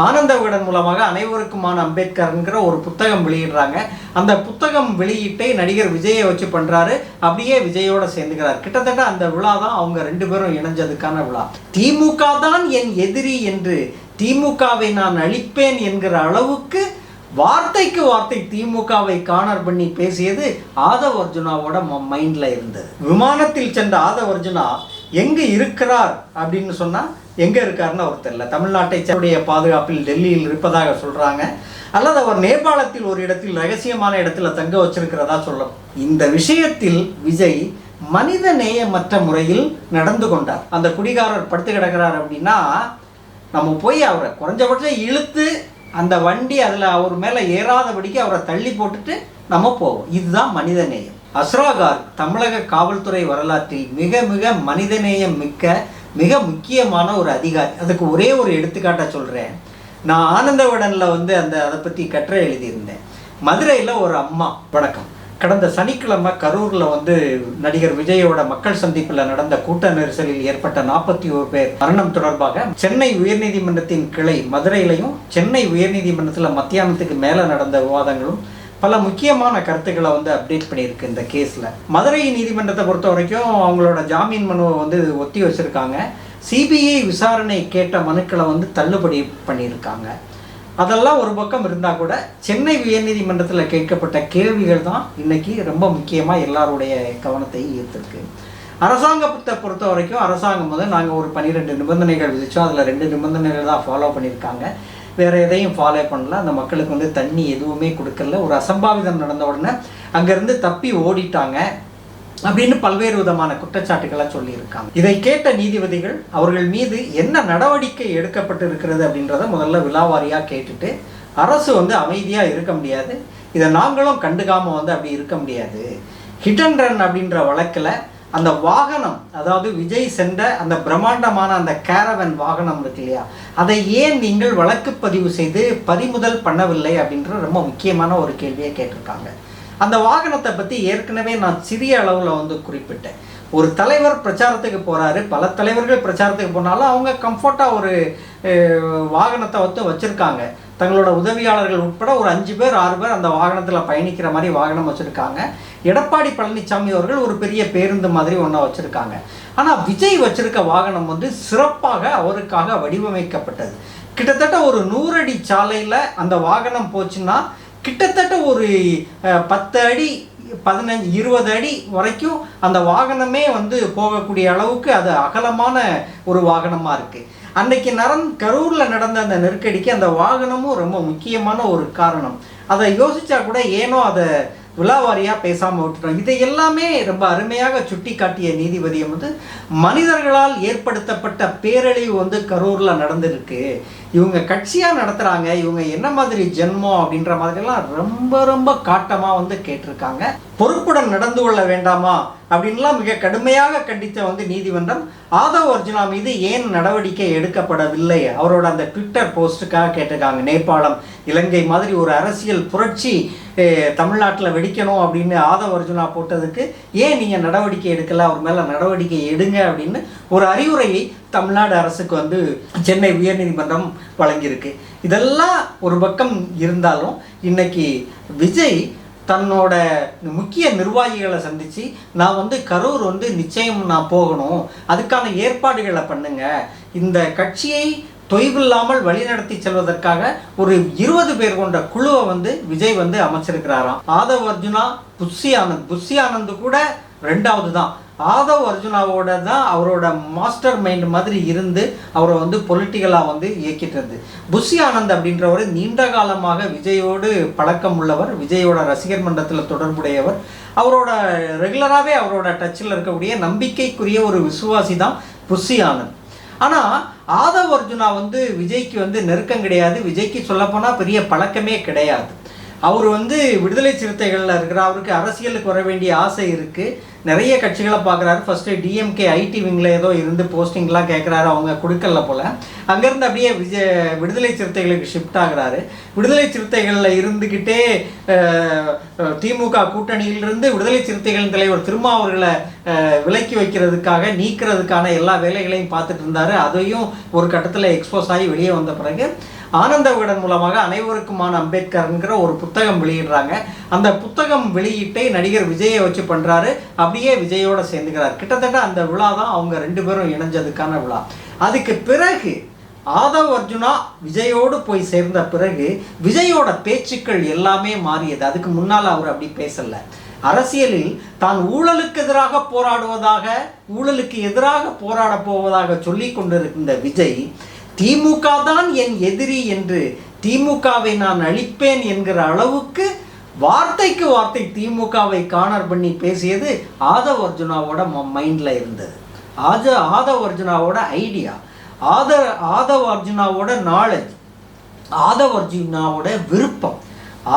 ஆனந்த விகடன் மூலமாக அனைவருக்குமான அம்பேத்கர்ங்கிற ஒரு புத்தகம் வெளியிடுறாங்க. அந்த புத்தகம் வெளியீட்டை நடிகர் விஜயை வச்சு பண்றாரு. அப்படியே விஜயோட சேர்ந்துக்கிறார். கிட்டத்தட்ட அந்த விழா தான் அவங்க ரெண்டு பேரும் இணைஞ்சதுக்கான விழா. திமுக தான் என் எதிரி என்று திமுகவை நான் அழிப்பேன் என்கிற அளவுக்கு வார்த்தைக்கு வார்த்தை திமுகவை காணர் பண்ணி பேசியது ஆதவ் அர்ஜுனாவோட மைண்ட்ல இருந்தது. விமானத்தில் சென்ற ஆதவ் அர்ஜுனா எங்கே இருக்கிறார் அப்படின்னு சொன்னால் எங்கே இருக்காருன்னு அவர் தெரியல. தமிழ்நாட்டை சேர்ந்த பாதுகாப்பில் டெல்லியில் இருப்பதாக சொல்கிறாங்க அல்லது அவர் நேபாளத்தில் ஒரு இடத்தில் ரகசியமான இடத்துல தங்க வச்சிருக்கிறதா சொல்லும் இந்த விஷயத்தில் விஜய் மனித நேயமற்ற முறையில் நடந்து கொண்டார். அந்த குடிகாரர் படுத்து கிடக்கிறார் அப்படின்னா நம்ம போய் அவரை குறைஞ்சபட்சம் இழுத்து அந்த வண்டி அதில் அவர் மேலே ஏறாதபடிக்கு அவரை தள்ளி போட்டுட்டு நம்ம போவோம். இதுதான் மனிதநேயம் அஸ்ராகார் தமிழக காவல்துறை வரலாற்றில் மிக மிக மனிதநேயம் மிக்க மிக முக்கியமான ஒரு அதிகாரி. அதுக்கு ஒரே ஒரு எடுத்துக்காட்டை சொல்கிறேன் நான் ஆனந்தவடனில் வந்து அந்த அதை பற்றி கட்டுரை எழுதியிருந்தேன். மதுரையில் ஒரு அம்மா வணக்கம். கடந்த சனிக்கிழமை கரூரில் வந்து நடிகர் விஜயோட மக்கள் சந்திப்பில் நடந்த கூட்ட நெரிசலில் ஏற்பட்ட நாற்பத்தி ஒரு பேர் மரணம் தொடர்பாக சென்னை உயர்நீதிமன்றத்தின் கிளை மதுரையிலையும் சென்னை உயர்நீதிமன்றத்தில் மத்தியானத்துக்கு மேலே நடந்த விவாதங்களும் பல முக்கியமான கருத்துக்களை வந்து அப்டேட் பண்ணியிருக்கு இந்த கேஸில் மதுரை நீதிமன்றத்தை பொறுத்த வரைக்கும் அவங்களோட ஜாமீன் மனுவை வந்து ஒத்தி வச்சுருக்காங்க. சிபிஐ விசாரணை கேட்ட மனுக்களை வந்து தள்ளுபடி பண்ணியிருக்காங்க. அதெல்லாம் ஒரு பக்கம் இருந்தால் கூட சென்னை உயர்நீதிமன்றத்தில் கேட்கப்பட்ட கேள்விகள் தான் இன்றைக்கி ரொம்ப முக்கியமாக எல்லாருடைய கவனத்தை ஈர்த்திருக்கு. அரசாங்கத்தை பொறுத்த வரைக்கும் அரசாங்கம் வந்து நாங்கள் ஒரு பன்னிரெண்டு நிபந்தனைகள் விதித்தோம் அதில் ரெண்டு நிபந்தனைகள் தான் ஃபாலோ பண்ணியிருக்காங்க. வேறு எதையும் ஃபாலோ பண்ணல. அந்த மக்களுக்கு வந்து தண்ணி எதுவுமே கொடுக்கல. ஒரு அசம்பாவிதம் நடந்த உடனே அங்கேருந்து தப்பி ஓடிட்டாங்க அப்படின்னு பல்வேறு விதமான குற்றச்சாட்டுகளை சொல்லியிருக்காங்க. இதை கேட்ட நீதிபதிகள் அவர்கள் மீது என்ன நடவடிக்கை எடுக்கப்பட்டு இருக்கிறது அப்படின்றத முதல்ல விலாவாரியாக கேட்டுட்டு அரசு வந்து அமைதியாக இருக்க முடியாது. இதை நாங்களும் கண்டுக்காமல் வந்து அப்படி இருக்க முடியாது. ஹிட் அண்ட் ரன் அப்படின்ற வழக்கில் அந்த வாகனம் அதாவது விஜய் சென்ற அந்த பிரம்மாண்டமான அந்த கேரவன் வாகனம் இருக்கு இல்லையா? அதை ஏன் நீங்கள் வழக்கு பதிவு செய்து பறிமுதல் பண்ணவில்லை அப்படின்ற ரொம்ப முக்கியமான ஒரு கேள்வியை கேட்டிருக்காங்க. அந்த வாகனத்தை பற்றி ஏற்கனவே நான் சிறிய அளவில் வந்து குறிப்பிட்டேன். ஒரு தலைவர் பிரச்சாரத்துக்கு போகிறாரு பல தலைவர்கள் பிரச்சாரத்துக்கு போனாலும் அவங்க கம்ஃபர்ட்டாக ஒரு வாகனத்தை வந்து வச்சுருக்காங்க. தங்களோட உதவியாளர்கள் உட்பட ஒரு அஞ்சு பேர் ஆறு பேர் அந்த வாகனத்தில் பயணிக்கிற மாதிரி வாகனம் வச்சுருக்காங்க. எடப்பாடி பழனிசாமி அவர்கள் ஒரு பெரிய பேருந்து மாதிரி ஒன்றா வச்சுருக்காங்க. ஆனால் விஜய் வச்சுருக்க வாகனம் வந்து சிறப்பாக அவருக்காக வடிவமைக்கப்பட்டது. கிட்டத்தட்ட ஒரு நூறடி சாலையில் அந்த வாகனம் போச்சுன்னா கிட்டத்தட்ட ஒரு பத்து அடி பதினஞ்சு இருபது அடி வரைக்கும் அந்த வாகனமே வந்து போகக்கூடிய அளவுக்கு அது அகலமான ஒரு வாகனமாக இருக்குது அன்னைக்கு நரன் கரூரில் நடந்த அந்த நெருக்கடிக்கு அந்த வாகனமும் ரொம்ப முக்கியமான ஒரு காரணம். அதை யோசிச்சா கூட ஏனோ அதை விழாவாரியாக பேசாமல் விட்டுட்டோம். இதை எல்லாமே ரொம்ப அருமையாக சுட்டி காட்டிய நீதிபதியம் வந்து மனிதர்களால் ஏற்படுத்தப்பட்ட பேரழிவு வந்து கரூரில் நடந்திருக்கு. இவங்க கட்சியாக நடத்துகிறாங்க இவங்க என்ன மாதிரி ஜென்மம் அப்படின்ற மாதிரிலாம் ரொம்ப ரொம்ப காட்டமாக வந்து கேட்டிருக்காங்க. பொறுப்புடன் நடந்து கொள்ள வேண்டாமா அப்படின்லாம் மிக கடுமையாக கண்டித்த வந்து நீதிமன்றம் ஆதவ் அர்ஜுனா மீது ஏன் நடவடிக்கை எடுக்கப்படவில்லை? அவரோட அந்த ட்விட்டர் போஸ்ட்டுக்காக கேட்டிருக்காங்க நேபாளம் இலங்கை மாதிரி ஒரு அரசியல் புரட்சி தமிழ்நாட்டில் வெடிக்கணும் அப்படின்னு ஆதவ் அர்ஜுனா போட்டதுக்கு ஏன் நீங்கள் நடவடிக்கை எடுக்கல? அவர் மேலே நடவடிக்கை எடுங்க அப்படின்னு ஒரு அறிவுரையை தமிழ்நாடு அரசுக்கு வந்து சென்னை உயர்நீதிமன்றம் வழங்கியிருக்கு. இதெல்லாம் ஒரு பக்கம் இருந்தாலும் இன்னைக்கு விஜய் தன்னோட முக்கிய நிர்வாகிகளை சந்தித்து நான் வந்து கரூர் வந்து நிச்சயம் நான் போகணும் அதுக்கான ஏற்பாடுகளை பண்ணுங்க. இந்த கட்சியை தொய்வில்லாமல் வழிநடத்தி செல்வதற்காக ஒரு இருபது பேர் கொண்ட குழுவை வந்து விஜய் வந்து அமைச்சிருக்கிறாராம். ஆதவ் அர்ஜுனா புஷி ஆனந்த் புஷி ஆனந்த் கூட ரெண்டாவது தான். ஆதவ் அர்ஜுனாவோட தான் அவரோட மாஸ்டர் மைண்ட் மாதிரி இருந்து அவரை வந்து பொலிட்டிக்கலாக வந்து இயக்கிட்டு இருந்து புஷி ஆனந்த் அப்படின்றவர் நீண்ட காலமாக விஜயோடு பழக்கம் உள்ளவர் விஜயோட ரசிகர் மன்றத்தில் தொடர்புடையவர். அவரோட ரெகுலராகவே அவரோட டச்சில் இருக்கக்கூடிய நம்பிக்கைக்குரிய ஒரு விசுவாசி தான் புஷி ஆனந்த். ஆனால் ஆதவ் அர்ஜுனா வந்து விஜய்க்கு வந்து நெருக்கம் கிடையாது. விஜய்க்கு சொல்லப்போனால் பெரிய பழக்கமே கிடையாது. அவர் வந்து விடுதலை சிறுத்தைகளில் இருக்கிற அவருக்கு அரசியலுக்கு வர வேண்டிய ஆசை இருக்குது நிறைய கட்சிகளை பார்க்குறாரு. ஃபஸ்ட்டு டிஎம்கே ஐடி விங்கில் ஏதோ இருந்து போஸ்டிங்லாம் கேட்குறாரு அவங்க கொடுக்கல போல். அங்கேருந்து அப்படியே விஜய் விடுதலை சிறுத்தைகளுக்கு ஷிஃப்ட் ஆகுறாரு. விடுதலை சிறுத்தைகளில் இருந்துக்கிட்டே திமுக கூட்டணியிலிருந்து விடுதலை சிறுத்தைகளின் தலைவர் திருமாவர்களை விலக்கி வைக்கிறதுக்காக நீக்கிறதுக்கான எல்லா வேலைகளையும் பார்த்துட்டு இருந்தார். அதையும் ஒரு கட்டத்தில் எக்ஸ்போஸ் ஆகி வெளியே வந்த பிறகு ஆனந்த விகடன் மூலமாக அனைவருக்குமான அம்பேத்கர்ங்கிற ஒரு புத்தகம் வெளியிடுறாங்க. அந்த புத்தகம் வெளியீட்டை நடிகர் விஜயை வச்சு பண்ணுறாரு அப்படியே விஜயோட சேர்ந்துக்கிறார். கிட்டத்தட்ட அந்த விழா தான் அவங்க ரெண்டு பேரும் இணைஞ்சதுக்கான விழா. அதுக்கு பிறகு ஆதவ் அர்ஜுனா விஜயோடு போய் சேர்ந்த பிறகு விஜயோட பேச்சுக்கள் எல்லாமே மாறியது. அதுக்கு முன்னால் அவர் அப்படி பேசலை. அரசியலில் தான் ஊழலுக்கு எதிராக போராடுவதாக ஊழலுக்கு எதிராக போராட போவதாக சொல்லி கொண்டிருக்கின்ற விஜய் திமுக தான் என் எதிரி என்று திமுகவை நான் அழிப்பேன் என்கிற அளவுக்கு வார்த்தைக்கு வார்த்தை திமுகவை காணர் பண்ணி பேசியது ஆதவ் அர்ஜுனாவோட மைண்டில் இருந்தது. ஆஜ ஆதவ் அர்ஜுனாவோட ஐடியா ஆத ஆதவ் அர்ஜுனாவோட நாலேஜ் ஆதவ் அர்ஜுனாவோட விருப்பம்.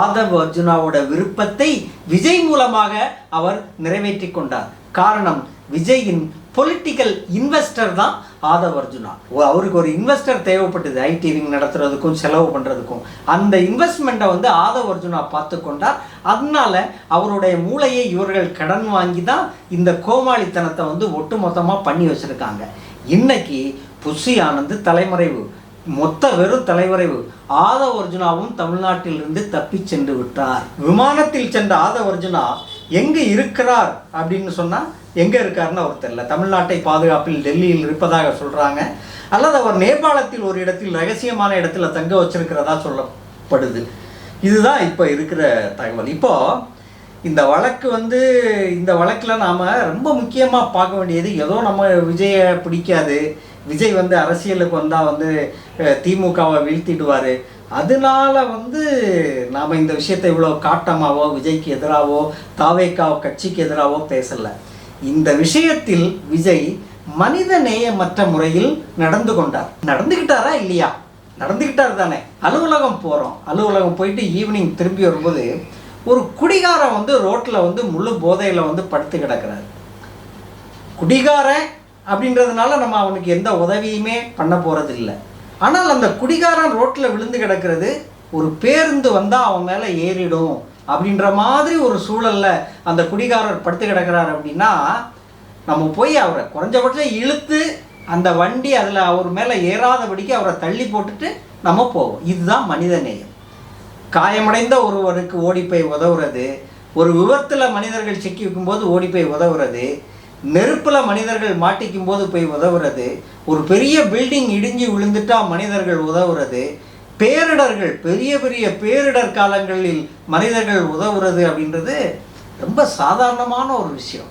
ஆதவ் அர்ஜுனாவோட விருப்பத்தை விஜய் மூலமாக அவர் நிறைவேற்றி கொண்டார். காரணம் விஜயின் பொலிட்டிக்கல் இன்வெஸ்டர் தான் ஆதவ் அர்ஜுனா. அவருக்கு ஒரு இன்வெஸ்டர் தேவைப்பட்டது ஐடி விங் நடத்துறதுக்கும் செலவு பண்ணுறதுக்கும் அந்த இன்வெஸ்ட்மெண்ட்டை வந்து ஆதவ் அர்ஜுனா பார்த்து கொண்டார். அதனால அவருடைய மூளையை இவர்கள் கடன் வாங்கி தான் இந்த கோமாளித்தனத்தை வந்து ஒட்டுமொத்தமாக பண்ணி வச்சுருக்காங்க. இன்னைக்கு புஷி ஆனந்த் தலைமறைவு மொத்த வெறும் தலைவரைவு ஆதவ் அர்ஜுனாவும் தமிழ்நாட்டிலிருந்து தப்பி சென்று விட்டார். விமானத்தில் சென்ற ஆதவ் அர்ஜுனா எங்கே இருக்கிறார் அப்படின்னு சொன்னால் எங்கே இருக்காருன்னு அவர் தெரியல. தமிழ்நாட்டை பாதுகாப்பில் டெல்லியில் இருப்பதாக சொல்கிறாங்க அல்லது அவர் நேபாளத்தில் ஒரு இடத்தில் ரகசியமான இடத்துல தங்க வச்சிருக்கிறதா சொல்லப்படுது. இதுதான் இப்போ இருக்கிற தகவல். இப்போது இந்த வழக்கு வந்து இந்த வழக்கில் நாம் ரொம்ப முக்கியமாக பார்க்க வேண்டியது ஏதோ நம்ம விஜயை பிடிக்காது. விஜய் வந்து அரசியலுக்கு வந்தால் வந்து திமுகவை வீழ்த்திடுவார். அதனால வந்து நாம் இந்த விஷயத்தை இவ்வளோ காட்டமாவோ விஜய்க்கு எதிராகவோ தாவேக்கா கட்சிக்கு எதிராகவோ பேசலை. இந்த விஷயத்தில் விஜய் மனித நேயமற்ற முறையில் நடந்து கொண்டார். நடந்துக்கிட்டாரா இல்லையா? நடந்துக்கிட்டார் தானே. அலுவலகம் போகிறோம் அலுவலகம் போயிட்டு ஈவினிங் திரும்பி வரும்போது ஒரு குடிகாரன் வந்து ரோட்டில் வந்து முழு போதையில் வந்து படுத்து கிடக்கிறார். குடிகாரன் அப்படின்றதுனால நம்ம அவனுக்கு எந்த உதவியுமே பண்ண போகிறது இல்லை ஆனால் அந்த குடிகாரன் ரோட்டில் விழுந்து கிடக்கிறது ஒரு பேருந்து வந்தால் அவன் மேலே ஏறிடும் அப்படின்ற மாதிரி ஒரு சூழலில் அந்த குடிகாரர் படுத்து கிடக்கிறார் அப்படின்னா நம்ம போய் அவரை குறைஞ்சபட்சம் இழுத்து அந்த வண்டி அதில் அவர் மேலே ஏறாதபடிக்கு அவரை தள்ளி போட்டுட்டு நம்ம போவோம். இதுதான் மனித நேயம். காயமடைந்த ஒருவருக்கு ஓடிப்பை உதவுறது ஒரு விபத்தில் மனிதர்கள் சிக்கி வைக்கும்போது ஓடி போய் உதவுறது நெருப்பில் மனிதர்கள் மாட்டிக்கும் போது போய் உதவுறது ஒரு பெரிய பில்டிங் இடிஞ்சு விழுந்துட்டால் மனிதர்கள் உதவுறது பேரிடர்கள் பெரிய பெரிய பேரிடர் காலங்களில் மனிதர்கள் உதவுறது அப்படின்றது ரொம்ப சாதாரணமான ஒரு விஷயம்.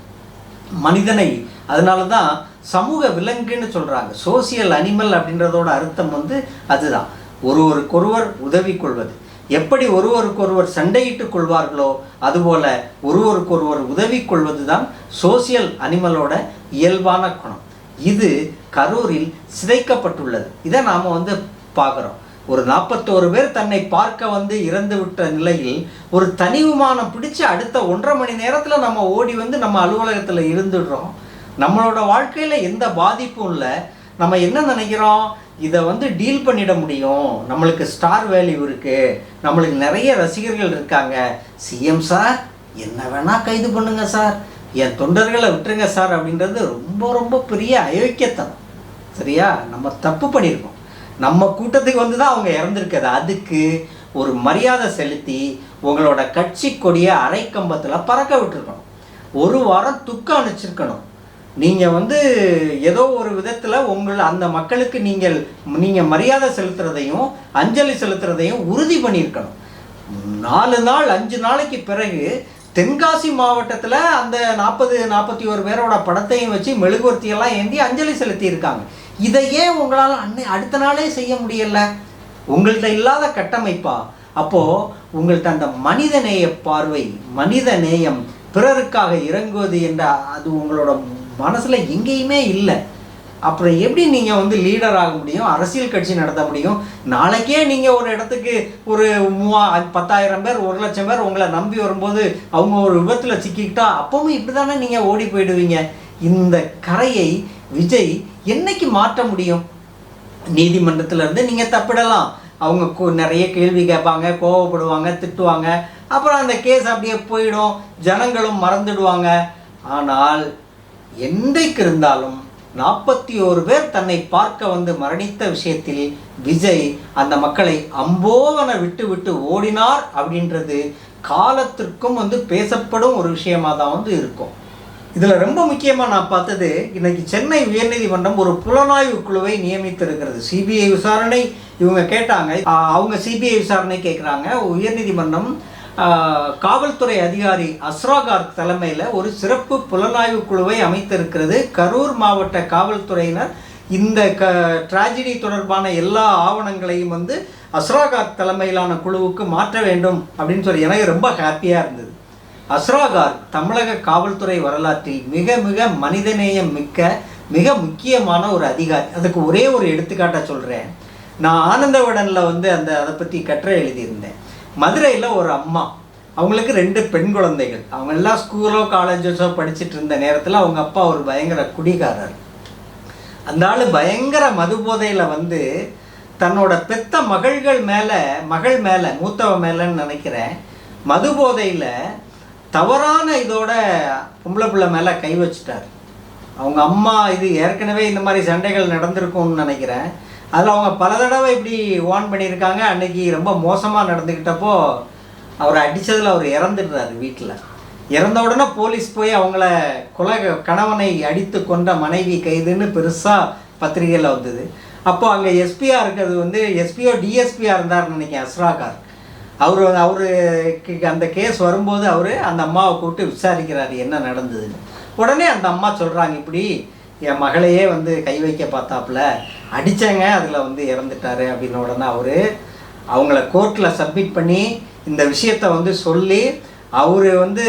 மனிதனை அதனால தான் சமூக விலங்குன்னு சொல்கிறாங்க சோசியல் அனிமல் அப்படின்றதோட அர்த்தம் வந்து அதுதான். ஒருவருக்கொருவர் உதவி கொள்வது. எப்படி ஒருவருக்கொருவர் சண்டையிட்டுக் கொள்வார்களோ அதுபோல ஒருவருக்கொருவர் உதவி கொள்வது தான் சோசியல் அனிமலோட இயல்பான குணம். இது கரூரில் சிதைக்கப்பட்டுள்ளது. இதை நாம் வந்து பார்க்குறோம். ஒரு நாற்பத்தோரு பேர் தன்னை பார்க்க வந்து இறந்து விட்ட நிலையில் ஒரு தனி விமானம் பிடிச்சு அடுத்த ஒன்றரை மணி நேரத்தில் நம்ம ஓடி வந்து நம்ம அலுவலகத்தில் இருந்துடுறோம். நம்மளோட வாழ்க்கையில் எந்த பாதிப்பும் இல்லை. நம்ம என்ன நினைக்கிறோம்? இதை வந்து டீல் பண்ணிட முடியும். நம்மளுக்கு ஸ்டார் வேல்யூ இருக்குது நம்மளுக்கு நிறைய ரசிகர்கள் இருக்காங்க. சிஎம் சார் என்ன வேணால் கைது பண்ணுங்க சார் என் தொண்டர்களை விட்டுருங்க சார் அப்படின்றது ரொம்ப ரொம்ப பெரிய அயோக்கியத்தனம். சரியா? நம்ம தப்பு பண்ணியிருக்கோம். நம்ம கூட்டத்துக்கு வந்து தான் அவங்க இறந்துருக்குது அதுக்கு ஒரு மரியாதை செலுத்தி உங்களோட கட்சி கொடியை அரை கம்பத்தில் பறக்க விட்டுருக்கணும். ஒரு வாரம் துக்கம் அனுப்பிச்சிருக்கணும் நீங்கள் வந்து ஏதோ ஒரு விதத்தில் உங்கள் அந்த மக்களுக்கு நீங்கள் நீங்கள் மரியாதை செலுத்துறதையும் அஞ்சலி செலுத்துறதையும் உறுதி பண்ணியிருக்கணும். நாலு நாள் அஞ்சு நாளைக்கு பிறகு தென்காசி மாவட்டத்தில் அந்த நாற்பது நாற்பத்தி ஒரு பேரோட படத்தையும் வச்சு மெழுகுவர்த்தியெல்லாம் ஏந்தி அஞ்சலி செலுத்தியிருக்காங்க. இதை ஏன் உங்களால் அன்னை அடுத்த நாளே செய்ய முடியல. உங்கள்கிட்ட இல்லாத கட்டமைப்பா? அப்போது உங்கள்கிட்ட அந்த மனித நேய பார்வை மனித நேயம் பிறருக்காக இறங்குவது என்ற அது உங்களோட மனசில் எங்கேயுமே இல்லை. அப்புறம் எப்படி நீங்கள் வந்து லீடர் ஆக முடியும்? அரசியல் கட்சி நடத்த முடியும்? நாளைக்கே நீங்கள் ஒரு இடத்துக்கு ஒரு மூவா பத்தாயிரம் பேர் ஒரு லட்சம் பேர் உங்களை நம்பி வரும்போது அவங்க ஒரு விபத்தில் சிக்கிக்கிட்டா அப்பவும் இப்படி தானே நீங்கள் ஓடி போயிடுவீங்க? இந்த கரையை விஜய் என்னைக்கு மாற்ற முடியும்? நீதிமன்றத்திலேருந்து நீங்கள் தப்பிடலாம். அவங்க நிறைய கேள்வி கேட்பாங்க கோவப்படுவாங்க திட்டுவாங்க. அப்புறம் அந்த கேஸ் அப்படியே போயிடும். ஜனங்களும் மறந்துடுவாங்க. ஆனால் என்றைக்கு இருந்தாலும் நாற்பத்தி ஓரு பேர் தன்னை பார்க்க வந்து மரணித்த விஷயத்தில் விஜய் அந்த மக்களை அம்போவன விட்டு விட்டு ஓடினார் அப்படின்றது காலத்திற்கும் வந்து பேசப்படும் ஒரு விஷயமாக தான் வந்து இருக்கும். இதில் ரொம்ப முக்கியமாக நான் பார்த்தது இன்னைக்கு சென்னை உயர்நீதிமன்றம் ஒரு புலனாய்வு குழுவை நியமித்திருக்கிறது. சிபிஐ விசாரணை இவங்க கேட்டாங்க. அவங்க சிபிஐ விசாரணை கேட்குறாங்க உயர்நீதிமன்றம் காவல்துறை அதிகாரி அஸ்ராகார் தலைமையில் ஒரு சிறப்பு புலனாய்வு குழுவை அமைத்திருக்கிறது. கரூர் மாவட்ட காவல்துறையினர் இந்த க ட்ராஜடி தொடர்பான எல்லா ஆவணங்களையும் வந்து அஸ்ராகார் தலைமையிலான குழுவுக்கு மாற்ற வேண்டும் அப்படின்னு சொல்லி எனக்கு ரொம்ப ஹாப்பியாக இருந்தது. அஸ்ராகார் தமிழக காவல்துறை வரலாற்றில் மிக மிக மனிதநேயம் மிக்க மிக முக்கியமான ஒரு அதிகாரி. அதுக்கு ஒரே ஒரு எடுத்துக்காட்டை சொல்கிறேன் நான் ஆனந்தவடனில் வந்து அந்த அதை பற்றி கட்டுரை எழுதியிருந்தேன். மதுரையில் ஒரு அம்மா. அவங்களுக்கு ரெண்டு பெண் குழந்தைகள். அவங்க எல்லாம் ஸ்கூலோ காலேஜஸோ படிச்சுட்டு இருந்த நேரத்தில் அவங்க அப்பா ஒரு பயங்கர குடிகாரர். அந்த ஆள் பயங்கர மது போதையில் வந்து தன்னோட பெத்த மகள்கள் மேலே மகள் மேலே மூத்தவ மேலேன்னு நினைக்கிறேன் மது போதையில் தவறான இதோட பொம்பளை பிள்ளை மேலே கை வச்சிட்டார். அவங்க அம்மா இது ஏற்கனவே இந்த மாதிரி சண்டைகள் நடந்திருக்கும்னு நினைக்கிறேன். அதில் அவங்க பல தடவை இப்படி வார்ன் பண்ணியிருக்காங்க. அன்னைக்கு ரொம்ப மோசமாக நடந்துக்கிட்டப்போ அவரை அடித்ததில் அவர் இறந்துடுறாரு வீட்டில். இறந்த உடனே போலீஸ் போய் அவங்கள கொலை கணவனை அடித்து கொண்ட மனைவி கைதுன்னு பெருசாக பத்திரிகையில் வந்தது. அப்போ அங்கே எஸ்பியாக இருக்கிறது வந்து எஸ்பியோ டிஎஸ்பியாக இருந்தார்னு நினைக்கிறேன் அஸ்ராகார் அவர் அவருக்கு அந்த கேஸ் வரும்போது அவர் அந்த அம்மாவை கூப்பிட்டு விசாரிக்கிறார் என்ன நடந்ததுன்னு. உடனே அந்த அம்மா சொல்கிறாங்க இப்படி என் மகளையே வந்து கை வைக்க பார்த்தாப்புல அடித்தாங்க அதில் வந்து இறந்துட்டாரு அப்படின்ன உடனே அவர் அவங்கள கோர்ட்டில் சப்மிட் பண்ணி இந்த விஷயத்தை வந்து சொல்லி அவர் வந்து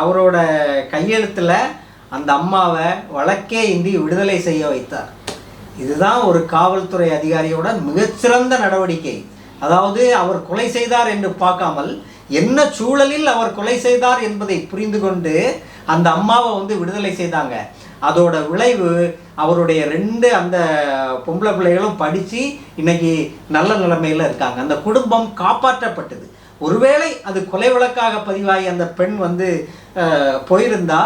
அவரோட கையெழுத்தில் அந்த அம்மாவை வழக்கே இன்றி விடுதலை செய்ய வைத்தார். இதுதான் ஒரு காவல்துறை அதிகாரியோட மிகச்சிறந்த நடவடிக்கை. அதாவது அவர் கொலை செய்தார் என்று பார்க்காமல் என்ன சூழலில் அவர் கொலை செய்தார் என்பதை புரிந்து கொண்டு அந்த அம்மாவை வந்து விடுதலை செய்தாங்க. அதோட விளைவு அவருடைய ரெண்டு அந்த பொம்பளை பிள்ளைகளும் படித்து இன்னைக்கு நல்ல நிலைமையில் இருக்காங்க. அந்த குடும்பம் காப்பாற்றப்பட்டது. ஒருவேளை அது கொலை வழக்காக பதிவாகி அந்த பெண் வந்து போயிருந்தா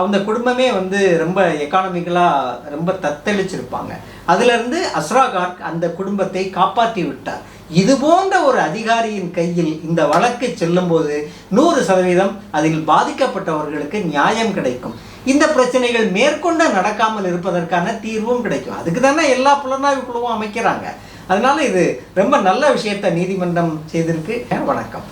அந்த குடும்பமே வந்து ரொம்ப எக்கானமிக்கலாக ரொம்ப தத்தளிச்சிருப்பாங்க. அதிலிருந்து அஸ்ராகார் அந்த குடும்பத்தை காப்பாற்றி விட்டார். இது போன்ற ஒரு அதிகாரியின் கையில் இந்த வழக்கு செல்லும்போது நூறு சதவீதம் அதில் பாதிக்கப்பட்டவர்களுக்கு நியாயம் கிடைக்கும். இந்த பிரச்சனைகள் மேற்கொண்டு நடக்காமல் இருப்பதற்கான தீர்வும் கிடைக்கும். அதுக்கு தானே எல்லா புலனாய்வு குழுவும் அமைக்கிறாங்க. அதனால இது ரொம்ப நல்ல விஷயத்தை நீதிமன்றம் செய்திருக்கு. வணக்கம்.